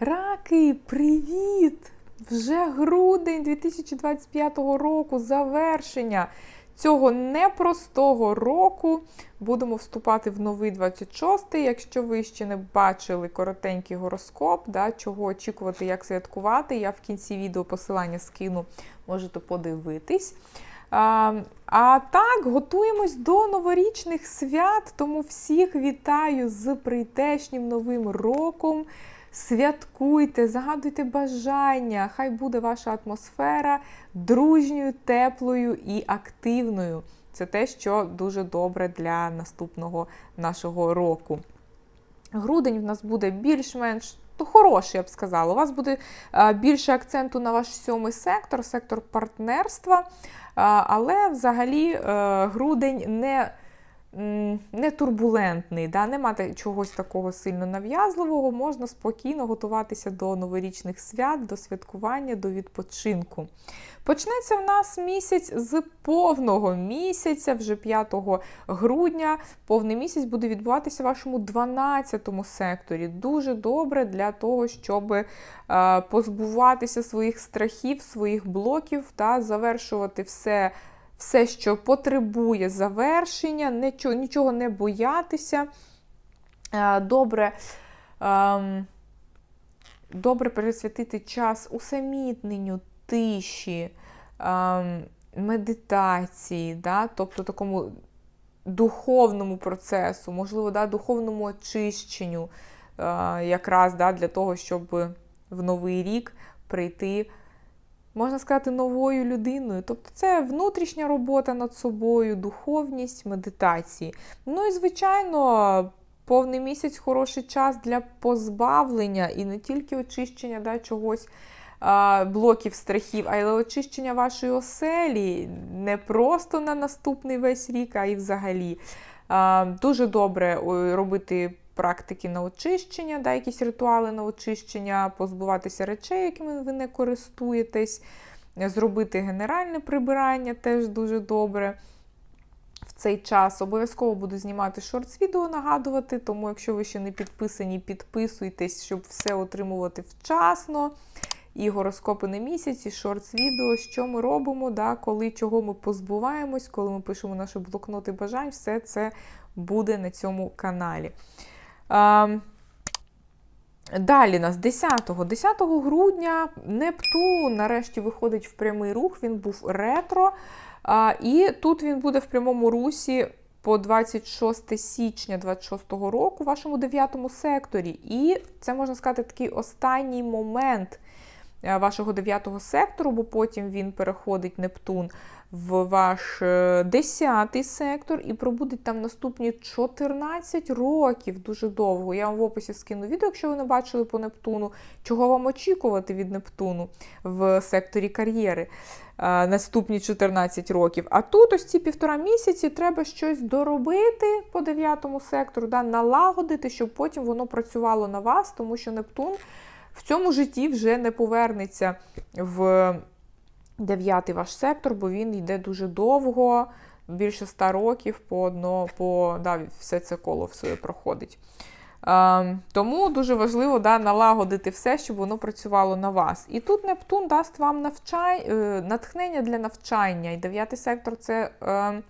Раки, привіт! Вже грудень 2025 року, завершення цього непростого року. Будемо вступати в новий 26-й. Якщо ви ще не бачили коротенький гороскоп, да, чого очікувати, як святкувати, я в кінці відео посилання скину, можете подивитись. А, а так, готуємось до новорічних свят, тому всіх вітаю з прийдешнім новим роком. Святкуйте, загадуйте бажання, хай буде ваша атмосфера дружньою, теплою і активною. Це те, що дуже добре для наступного нашого року. Грудень в нас буде більш-менш то хороший, я б сказала. У вас буде більше акценту на ваш сьомий сектор, сектор партнерства. Але взагалі е, грудень не не турбулентний, да? нема чогось такого сильно нав'язливого, можна спокійно готуватися до новорічних свят, до святкування, до відпочинку. Почнеться в нас місяць з повного місяця, вже 5 грудня. Повний місяць буде відбуватися в вашому 12 секторі. Дуже добре для того, щоб е, позбуватися своїх страхів, своїх блоків та завершувати все, все що потребує завершення, нічого, не боятися. Е, Добре. ем, Добре присвятити час усамітненню, тиші, ем, медитації, да? тобто такому духовному процесу, можливо, да, духовному очищенню, е, якраз да, для того, щоб в новий рік прийти, можна сказати, новою людиною. Тобто це внутрішня робота над собою, духовність, медитації. Ну і, звичайно, повний місяць хороший час для позбавлення і не тільки очищення да, чогось. Блоків страхів, а й очищення вашої оселі не просто на наступний весь рік, а й взагалі. Дуже добре робити практики на очищення, да, якісь ритуали на очищення, позбуватися речей, якими ви не користуєтесь, зробити генеральне прибирання теж дуже добре. В цей час обов'язково буду знімати шортс-відео, нагадувати, тому якщо ви ще не підписані, підписуйтесь, щоб все отримувати вчасно. І гороскопи на місяць, і шортс-відео, що ми робимо, да, коли чого ми позбуваємось, коли ми пишемо наші блокноти бажань, все це буде на цьому каналі. Далі нас 10-го. 10 грудня Нептун нарешті виходить в прямий рух, він був ретро. І тут він буде в прямому русі по 26 січня 26 року, в вашому 9 секторі. І це можна сказати такий останній момент е, вашого 9 сектору, бо потім він переходить Нептун в ваш 10 сектор і пробудить там наступні 14 років, дуже довго. Я вам в описі скину відео, якщо ви не бачили по Нептуну, чого вам очікувати від Нептуну в секторі кар'єри е, наступні 14 років. А тут ось ці півтора місяці треба щось доробити по 9 сектору, да, налагодити, щоб потім воно працювало на вас, тому що Нептун в цьому житті вже не повернеться в дев'ятий ваш сектор, бо він йде дуже довго, більше 100 років по одно, по да, все це коло все проходить. Е, тому дуже важливо да, налагодити все, щоб воно працювало на вас. І тут Нептун дасть вам навчай, е, натхнення для навчання. І дев'ятий сектор це е,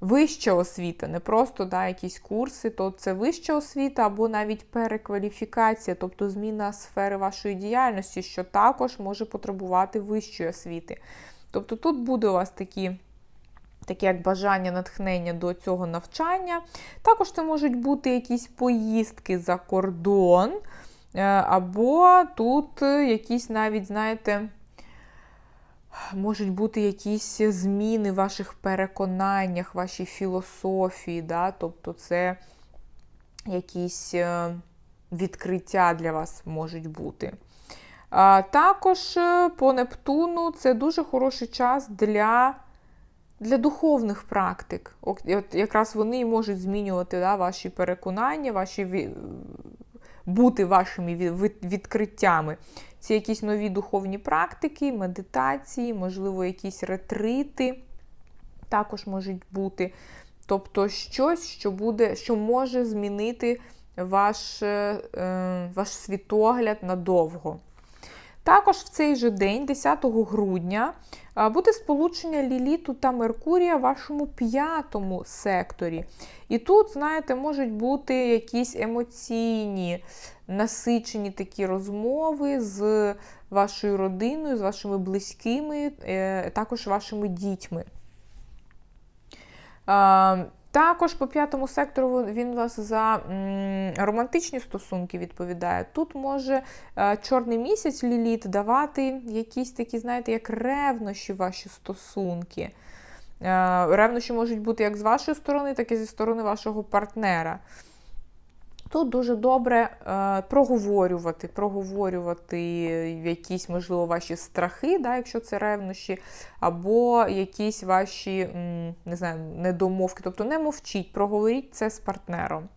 вища освіта, не просто да, якісь курси, то це вища освіта або навіть перекваліфікація, тобто зміна сфери вашої діяльності, що також може потребувати вищої освіти. Тобто тут буде у вас такі. Таке як бажання, натхнення до цього навчання. Також це можуть бути якісь поїздки за кордон, е, або тут е, якісь навіть, знаєте, можуть бути якісь зміни в ваших переконаннях, вашій філософії. Да? Тобто це якісь е, відкриття для вас можуть бути. Також е, по Нептуну це дуже хороший час для для духовних практик. От якраз вони можуть змінювати да, ваші переконання, ваші бути вашими відкриттями. Це якісь нові духовні практики, медитації, можливо, якісь ретрити також можуть бути. Тобто щось, що буде, що може змінити ваш, е, ваш світогляд надовго. Також в цей же день, 10 грудня, буде сполучення Ліліту та Меркурія в вашому п'ятому секторі. І тут, знаєте, можуть бути якісь емоційні, насичені такі розмови з вашою родиною, з вашими близькими, е, також вашими дітьми. Також по п'ятому сектору він вас за романтичні стосунки відповідає. Тут може е, чорний місяць ліліт давати якісь такі, знаєте, як ревнощі ваші стосунки. Е, ревнощі можуть бути як з вашої сторони, так і зі сторони вашого партнера. Тут дуже добре е, проговорювати, проговорювати якісь, можливо, ваші страхи, да, якщо це ревнощі, або якісь ваші не знаю, недомовки. Тобто не мовчіть, проговоріть це з партнером.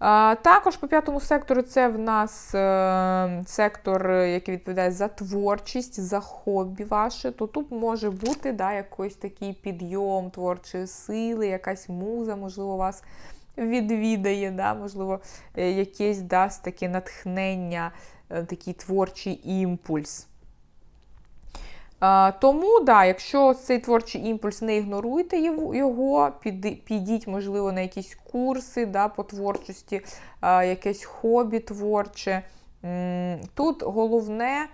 Е, також по п'ятому сектору це в нас е, сектор, який відповідає за творчість, за хобі ваше, то тут може бути да, якийсь такий підйом творчої сили, якась муза, можливо, вас відвідає, да, можливо, е, якесь дасть таке натхнення, е, такий творчий імпульс. Тому, да, якщо цей творчий імпульс не ігноруйте його, підіть, можливо, на якісь курси да, по творчості, якесь хобі творче. Тут головне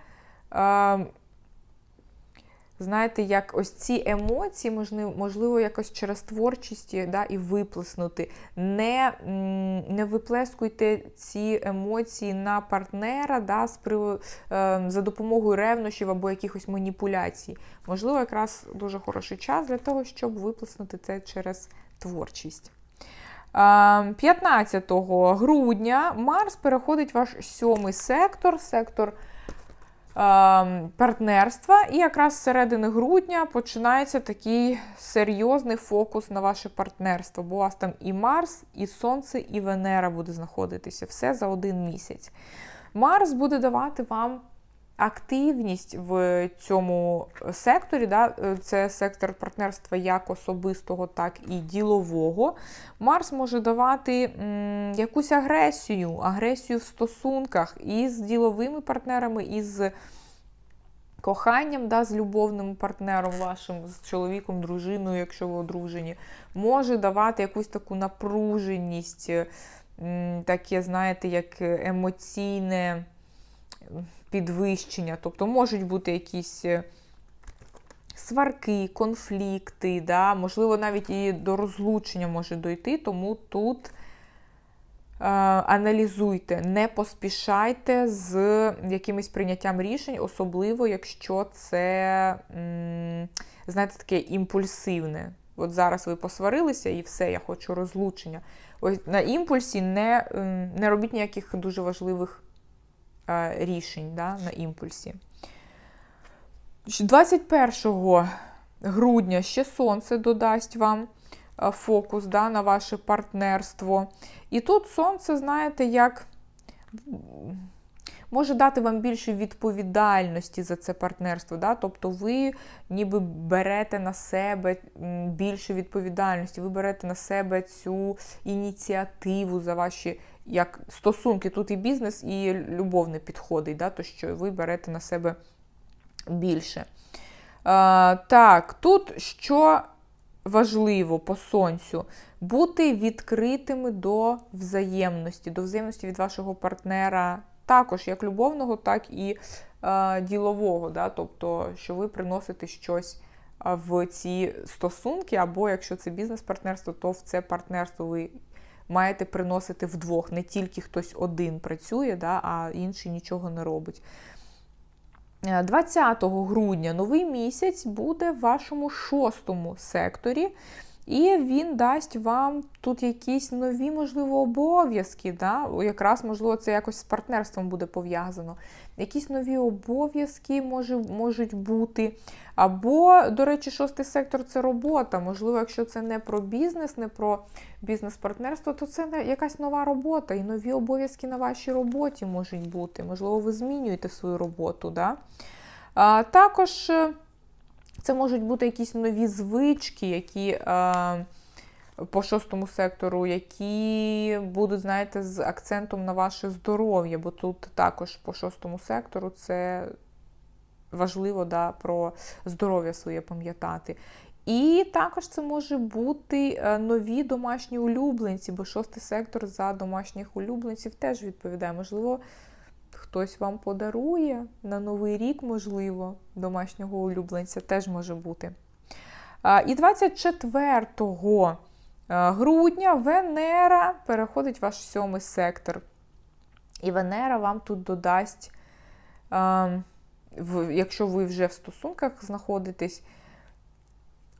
знаєте, як ось ці емоції, можливо, якось через творчість да, і виплеснути. Не не виплескуйте ці емоції на партнера да, з при, е, за допомогою ревнощів або якихось маніпуляцій. Можливо, якраз дуже хороший час для того, щоб виплеснути це через творчість. 15 е, грудня Марс переходить в ваш сьомий сектор, сектор партнерства. І якраз з середини грудня починається такий серйозний фокус на ваше партнерство. Бо у вас там і Марс, і Сонце, і Венера буде знаходитися. Все за один місяць. Марс буде давати вам активність в цьому секторі, да, це сектор партнерства як особистого, так і ділового. Марс може давати м, якусь агресію, агресію в стосунках із діловими партнерами, із коханням, да, з любовним партнером вашим, з чоловіком, дружиною, якщо ви одружені, може давати якусь таку напруженість, таке, знаєте, як емоційне підвищення. Тобто можуть бути якісь е, сварки, конфлікти, да? можливо, навіть і до розлучення може дойти, тому тут е, аналізуйте, не поспішайте з якимось прийняттям рішень, особливо, якщо це, знаєте, таке імпульсивне. От зараз ви посварилися і все, я хочу розлучення. Ось на імпульсі не, не робіть ніяких дуже важливих рішень да, на імпульсі. 21 грудня ще сонце додасть вам е, фокус да, на ваше партнерство. І тут сонце, знаєте, як може дати вам більше відповідальності за це партнерство. Да? Тобто ви ніби берете на себе більше відповідальності, ви берете на себе цю ініціативу за ваші як стосунки. Тут і бізнес, і любовне підходить, да? то що ви берете на себе більше. А, Так, тут що важливо по сонцю, бути відкритими до взаємності, до взаємності від вашого партнера також як любовного, так і е, ділового. Да? Тобто, що ви приносите щось в ці стосунки, або якщо це бізнес-партнерство, то в це партнерство ви маєте приносити вдвох. Не тільки хтось один працює, да, а інший нічого не робить. 20 е, грудня новий місяць буде в вашому шостому секторі. І він дасть вам тут якісь нові, можливо, обов'язки. Да? Якраз, можливо, це якось з партнерством буде пов'язано. Якісь нові обов'язки може, можуть бути. Або, до речі, шостий сектор це робота. Можливо, якщо це не про бізнес, не про бізнес-партнерство, то це якась нова робота. І нові обов'язки на вашій роботі можуть бути. Можливо, ви змінюєте свою роботу. Да? А, Також. Це можуть бути якісь нові звички, які е, по шостому сектору, які будуть, знаєте, з акцентом на ваше здоров'я, бо тут також по шостому сектору це важливо да, про здоров'я своє пам'ятати. І також це може бути е, нові домашні улюбленці, бо шостий сектор за домашніх улюбленців теж відповідає. Можливо, хтось вам подарує на Новий рік, можливо, домашнього улюбленця теж може бути. І 24 е, грудня Венера переходить в ваш сьомий сектор. І Венера вам тут додасть, е, якщо ви вже в стосунках знаходитесь,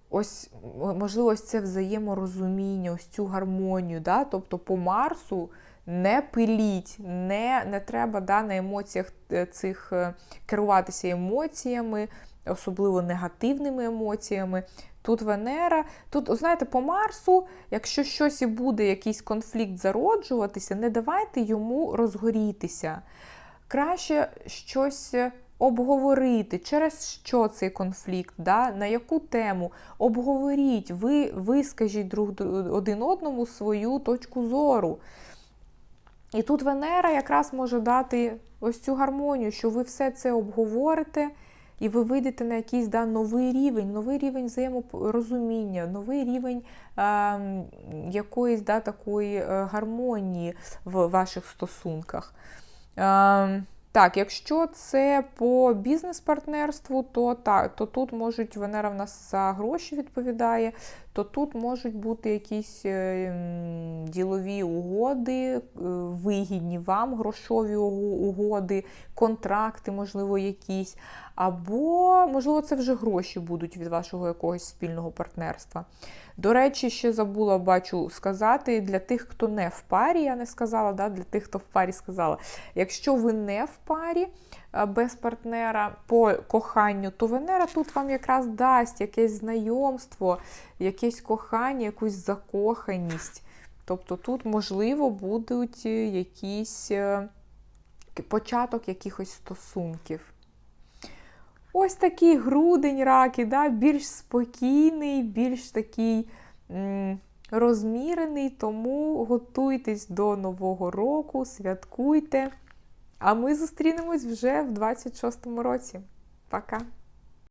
ось, можливо, це взаєморозуміння, ось цю гармонію. Да? Тобто по Марсу не пиліть, не, не треба да, на емоціях е, цих е, керуватися емоціями, особливо негативними емоціями. Тут Венера, тут, знаєте, по Марсу, якщо щось і буде, якийсь конфлікт зароджуватися, не давайте йому розгорітися. Краще щось обговорити, через що цей конфлікт, да? на яку тему. Обговоріть, ви вискажіть друг один одному свою точку зору. І тут Венера якраз може дати ось цю гармонію, що ви все це обговорите, і ви вийдете на якийсь да, новий рівень, новий рівень взаєморозуміння, новий рівень е, якоїсь да, такої е, гармонії в ваших стосунках. Е, так, якщо це по бізнес-партнерству, то так, то тут можуть Венера в нас за гроші відповідає, то тут можуть бути якісь е, ділові угоди, е, вигідні вам грошові угоди, контракти, можливо, якісь. Або, можливо, це вже гроші будуть від вашого якогось спільного партнерства. До речі, ще забула, бачу, сказати для тих, хто не в парі, я не сказала, да, для тих, хто в парі сказала. Якщо ви не в парі без партнера по коханню, то Венера тут вам якраз дасть якесь знайомство, якесь кохання, якусь закоханість. Тобто тут, можливо, будуть е, якісь е, початок якихось стосунків. Ось такий грудень раки, да, більш спокійний, більш такий м, розмірений, тому готуйтесь до Нового року, святкуйте. А ми зустрінемось вже в 26-му році. Пока!